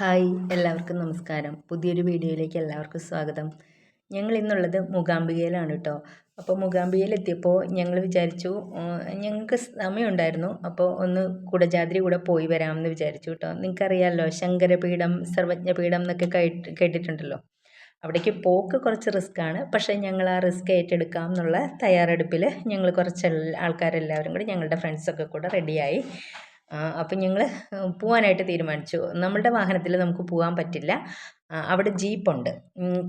Hi എല്ലാവർക്കും നമസ്കാരം. പുതിയൊരു വീഡിയോയിലേക്ക് എല്ലാവർക്കും സ്വാഗതം. ഞങ്ങൾ ഇന്നുള്ളത് മൂകാംബികയിലാണ് കേട്ടോ അപ്പോൾ മൂകാംബികയിലെത്തിയപ്പോൾ ഞങ്ങൾ വിചാരിച്ചു ഞങ്ങൾക്ക് സമയമുണ്ടായിരുന്നു. അപ്പോൾ ഒന്ന് കുടജാദ്രി കൂടെ പോയി വരാമെന്ന് വിചാരിച്ചു കേട്ടോ നിങ്ങൾക്കറിയാമല്ലോ ശങ്കരപീഠം സർവജ്ഞപീഠം എന്നൊക്കെ കേട്ടിട്ടുണ്ടല്ലോ. അവിടേക്ക് പോക്ക് കുറച്ച് റിസ്ക്കാണ്. പക്ഷേ ഞങ്ങൾ ആ റിസ്ക് ഏറ്റെടുക്കാം എന്നുള്ള തയ്യാറെടുപ്പിൽ ഞങ്ങൾ കുറച്ച് ആൾക്കാരെല്ലാവരും കൂടി ഞങ്ങളുടെ ഫ്രണ്ട്സൊക്കെ കൂടെ റെഡിയായി. അപ്പം ഞങ്ങൾ പോകാനായിട്ട് തീരുമാനിച്ചു. നമ്മളുടെ വാഹനത്തിൽ നമുക്ക് പോകാൻ പറ്റില്ല. അവിടെ ജീപ്പുണ്ട്.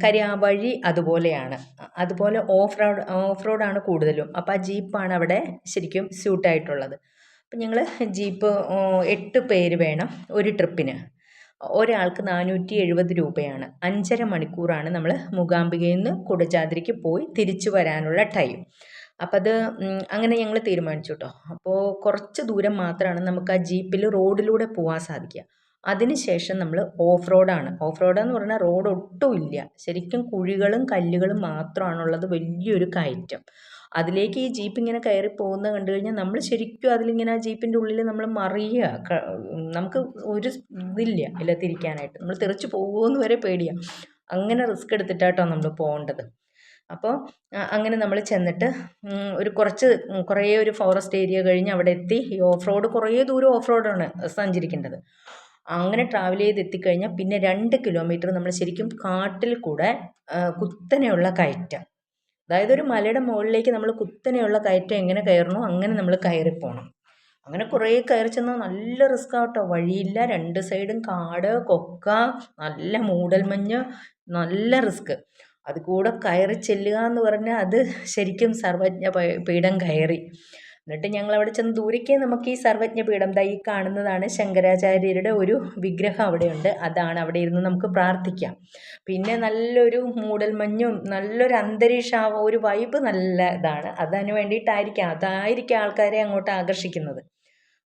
കാര്യം വഴി അതുപോലെയാണ്. അതുപോലെ ഓഫ് റോഡ് ഓഫ് റോഡാണ് കൂടുതലും. അപ്പോൾ ആ ജീപ്പാണ് അവിടെ ശരിക്കും സ്യൂട്ടായിട്ടുള്ളത്. അപ്പം ഞങ്ങൾ ജീപ്പ് എട്ട് പേര് വേണം ഒരു ട്രിപ്പിന്. ഒരാൾക്ക് നാനൂറ്റി എഴുപത് രൂപയാണ്. അഞ്ചര മണിക്കൂറാണ് നമ്മൾ മൂകാംബികയിൽ നിന്ന് കുടജാദ്രിക്ക് പോയി തിരിച്ചു വരാനുള്ള ടൈം. അപ്പം അത് അങ്ങനെ ഞങ്ങൾ തീരുമാനിച്ചു കേട്ടോ അപ്പോൾ കുറച്ച് ദൂരം മാത്രമാണ് നമുക്ക് ആ ജീപ്പിൽ റോഡിലൂടെ പോകാൻ സാധിക്കുക. അതിനുശേഷം നമ്മൾ ഓഫ് റോഡാണ് ഓഫ് റോഡെന്ന് പറഞ്ഞാൽ റോഡ് ഒട്ടും ഇല്ല. ശരിക്കും കുഴികളും കല്ലുകളും മാത്രമാണുള്ളത് വലിയൊരു കയറ്റം. അതിലേക്ക് ഈ ജീപ്പ് ഇങ്ങനെ കയറി പോകുന്നത് കണ്ടു കഴിഞ്ഞാൽ നമ്മൾ ശരിക്കും അതിലിങ്ങനെ ആ ജീപ്പിന്റെ ഉള്ളിൽ നമ്മൾ മറിയുക. നമുക്ക് ഒരു ഇതില്ല ഇല്ല തിരിക്കാനായിട്ട് നമ്മൾ തെറിച്ച് പോകുമെന്ന് വരെ പേടിയാണ് അങ്ങനെ റിസ്ക് എടുത്തിട്ടാട്ടോ നമ്മൾ പോകേണ്ടത്. അപ്പോൾ അങ്ങനെ നമ്മൾ ചെന്നിട്ട് ഒരു കുറച്ച് കുറേ ഒരു ഫോറസ്റ്റ് ഏരിയ കഴിഞ്ഞ് അവിടെ എത്തി. ഈ ഓഫ് റോഡ് കുറേ ദൂരം ഓഫ് റോഡാണ് സഞ്ചരിക്കേണ്ടത്. അങ്ങനെ ട്രാവൽ ചെയ്ത് എത്തിക്കഴിഞ്ഞാൽ പിന്നെ രണ്ട് കിലോമീറ്റർ നമ്മൾ ശരിക്കും കാട്ടിൽ കൂടെ കുത്തനെയുള്ള കയറ്റം. അതായത് ഒരു മലയുടെ മുകളിലേക്ക് നമ്മൾ കുത്തനെയുള്ള കയറ്റം എങ്ങനെ കയറണോ അങ്ങനെ നമ്മൾ കയറിപ്പോണം അങ്ങനെ കുറേ കയറി ചെന്നാൽ നല്ല റിസ്ക് ആട്ടോ. വഴിയില്ല രണ്ട് സൈഡും കാട് കൊക്ക നല്ല മൂടൽമഞ്ഞ് നല്ല റിസ്ക് അത് കൂടെ കയറി ചെല്ലുക എന്ന് പറഞ്ഞാൽ അത് ശരിക്കും സർവജ്ഞ പീഠം കയറി. എന്നിട്ട് ഞങ്ങൾ അവിടെ ചെന്ന് ദൂരേക്ക് നമുക്ക് ഈ സർവജ്ഞ പീഠം ഈ കാണുന്നതാണ് ശങ്കരാചാര്യരുടെ ഒരു വിഗ്രഹം അവിടെയുണ്ട്. അതാണ് അവിടെ ഇരുന്ന് നമുക്ക് പ്രാർത്ഥിക്കാം. പിന്നെ നല്ലൊരു മൂടൽമഞ്ഞും നല്ലൊരു അന്തരീക്ഷം ഒരു വൈബ് നല്ല ഇതാണ്. അതിന് വേണ്ടിയിട്ടായിരിക്കാം. അതായിരിക്കും ആൾക്കാരെ അങ്ങോട്ട് ആകർഷിക്കുന്നത്.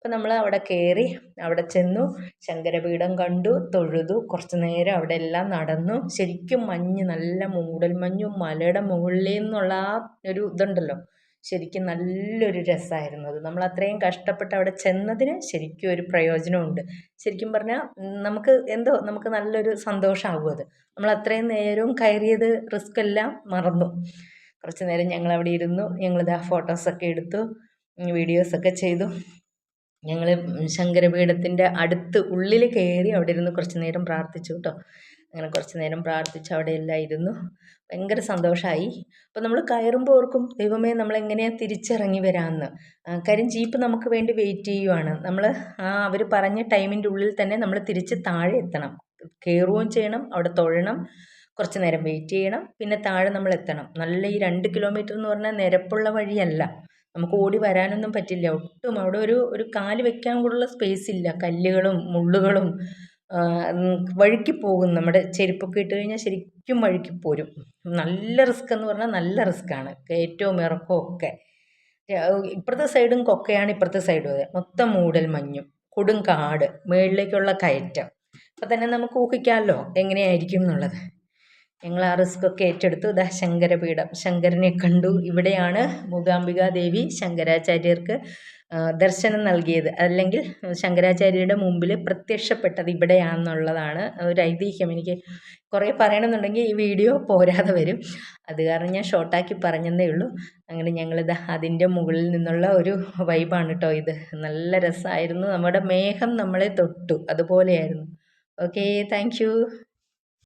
അപ്പോൾ നമ്മൾ അവിടെ കയറി അവിടെ ചെന്നു ശങ്കരപീഠം കണ്ടു തൊഴുതു കുറച്ച് നേരം അവിടെ എല്ലാം നടന്നു. ശരിക്കും മഞ്ഞ് നല്ല മൂടൽ മഞ്ഞും മലയുടെ മുകളിൽ നിന്നുള്ള ആ ഒരു ഇതുണ്ടല്ലോ. ശരിക്കും നല്ലൊരു രസമായിരുന്നു അത്. നമ്മൾ അത്രയും കഷ്ടപ്പെട്ട് അവിടെ ചെന്നതിന് ശരിക്കും ഒരു പ്രയോജനമുണ്ട് ശരിക്കും പറഞ്ഞാൽ നമുക്ക് എന്തോ നമുക്ക് നല്ലൊരു സന്തോഷമാകും അത്. നമ്മൾ അത്രയും നേരവും കയറിയത് റിസ്ക് എല്ലാം മറന്നു. കുറച്ച് നേരം ഞങ്ങൾ അവിടെ ഇരുന്നു. ആ ഫോട്ടോസൊക്കെ എടുത്തു. വീഡിയോസൊക്കെ ചെയ്തു. ഞങ്ങൾ ശങ്കരപീഠത്തിന്റെ അടുത്ത് ഉള്ളിൽ കയറി അവിടെ ഇരുന്ന് കുറച്ച് നേരം പ്രാർത്ഥിച്ചു കേട്ടോ അങ്ങനെ കുറച്ച് നേരം പ്രാർത്ഥിച്ച് അവിടെ എല്ലാം ഇരുന്നു. ഭയങ്കര സന്തോഷമായി അപ്പോൾ നമ്മൾ കയറുമ്പോൾ ഓർക്കും ദൈവമേ നമ്മൾ എങ്ങനെയാണ് തിരിച്ചിറങ്ങി വരാമെന്ന് കാര്യം ജീപ്പ് നമുക്ക് വേണ്ടി വെയിറ്റ് ചെയ്യുവാണ്. നമ്മൾ അവർ പറഞ്ഞ ടൈമിന്റെ ഉള്ളിൽ തന്നെ നമ്മൾ തിരിച്ച് താഴെ എത്തണം. കയറുകയും ചെയ്യണം അവിടെ തൊഴണം കുറച്ച് നേരം വെയിറ്റ് ചെയ്യണം പിന്നെ താഴെ നമ്മൾ എത്തണം നല്ല ഈ രണ്ട് കിലോമീറ്റർ എന്ന് പറഞ്ഞാൽ നിരപ്പുള്ള വഴിയല്ല. നമുക്ക് ഓടി വരാനൊന്നും പറ്റില്ല. ഒട്ടും അവിടെ ഒരു ഒരു കാൽ വെക്കാൻ കൂടുള്ള സ്പേസ് ഇല്ല. കല്ലുകളും മുള്ളുകളും വഴുക്കി പോകും. നമ്മുടെ ചെരുപ്പൊക്കെ ഇട്ട് കഴിഞ്ഞാൽ ശരിക്കും വഴുക്കി പോരും. നല്ല റിസ്ക് എന്ന് പറഞ്ഞാൽ നല്ല റിസ്ക്കാണ് ഏറ്റവും ഇറക്കമൊക്കെ. ഒക്കെ ഇപ്പുറത്തെ സൈഡും കൊക്കയാണ് ഇപ്പുറത്തെ സൈഡും അതെ. മൊത്തം മൂടൽ മഞ്ഞും കൊടും കാട് മുകളിലേക്കുള്ള കയറ്റം. അപ്പം തന്നെ നമുക്ക് ഊഹിക്കാമല്ലോ എങ്ങനെയായിരിക്കും എന്നുള്ളത്. ഞങ്ങൾ ആ റിസ്ക്കൊക്കെ ഏറ്റെടുത്തു. ഇതാ ശങ്കരപീഠം. ശങ്കരനെ കണ്ടു. ഇവിടെയാണ് മൂകാംബികാ ദേവി ശങ്കരാചാര്യർക്ക് ദർശനം നൽകിയത്. അല്ലെങ്കിൽ ശങ്കരാചാര്യരുടെ മുമ്പിൽ പ്രത്യക്ഷപ്പെട്ടത് ഇവിടെയാണെന്നുള്ളതാണ് ഒരു ഐതിഹ്യം. എനിക്ക് കുറേ പറയണമെന്നുണ്ടെങ്കിൽ ഈ വീഡിയോ പോരാതെ വരും. അത് കാരണം ഞാൻ ഷോർട്ടാക്കി പറഞ്ഞതേ ഉള്ളൂ. അങ്ങനെ ഞങ്ങളിത് അതിന്റെ മുകളിൽ നിന്നുള്ള ഒരു വൈബാണ് കേട്ടോ ഇത്. നല്ല രസമായിരുന്നു. നമ്മുടെ മേഘം നമ്മളെ തൊട്ടു. അതുപോലെയായിരുന്നു. Okay thank